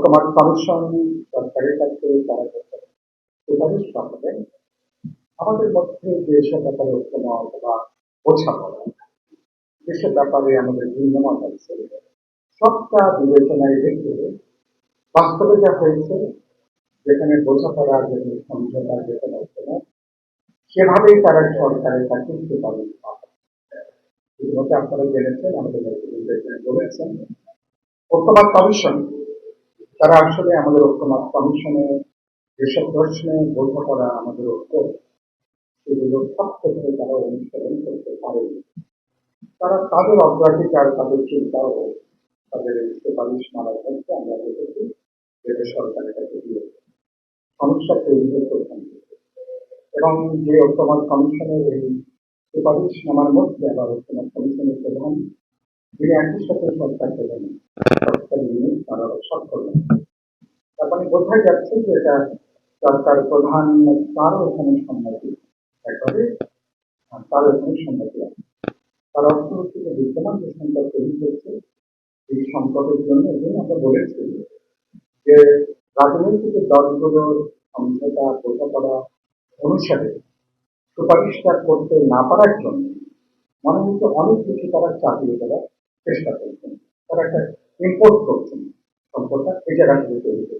ঐক্যমত কমিশন সরকারের কাছে তারা সুপারিশ পাঠাবেন আমাদের মধ্যে সব ব্যাপারে ঐক্যমত বা বোঝাপড়া যেসব ব্যাপারে আমাদের ভিন্নমত আছে। সবটা বিবেচনায় রেখে বাস্তবে যা হয়েছে, যেখানে বোঝাপড়া যেখানে সমঝোতা, যেখানে ঐক্যমত সেভাবেই তারা সরকারের কাছে সুপারিশ পাঠাবে ইতিমধ্যে আপনারা জেনেছেন, আমাদের বলেছেন ঐক্যমত কমিশন তারা আসলে আমাদের ঐক্যমত কমিশনে যেসব প্রশ্নে বোঝাপড়া আমাদের ঐক্য, সেগুলো সব ক্ষেত্রে তারা অনুসরণ করতে পারেনি তারা তাদের অগ্রাধিকার, তাদের চিন্তা চিন্তাও তাদের সুপারিশ মানার মধ্যে আমরা দেখেছি যেটা সরকারের কাছে দিয়েছে সমস্যা তৈরি হয়েছে এবং যে ঐক্যমত কমিশনের এই সুপারিশ নামার মধ্যে আবার ঐক্যমত কমিশনের প্রধান, তিনি একই সাথে সরকার পেলেন সরকার নিয়ে তারা সফল হলেন। তার মানে বোঝা যাচ্ছে যে এটা সরকার প্রধান তারও এখানে সম্মতি একবারে আর তারও এখানে সম্মতি তার অর্থনীতিতে বিদ্যমান যে সংকট তৈরি হয়েছে এই সংকটের জন্য এই জন্য আমরা বলেছি যে রাজনৈতিক দলগুলোর সমঝোতা বোঝাপড়া অনুসারে সুপারিশটা করতে না পারার জন্য মনে হচ্ছে অনেক কিছু তারা চাপিয়ে দেওয়ার চেষ্টা করছেন। তারা একটা ইম্পোর্ট করছেন। সম্পদটা এই জায়গা তৈরি করছে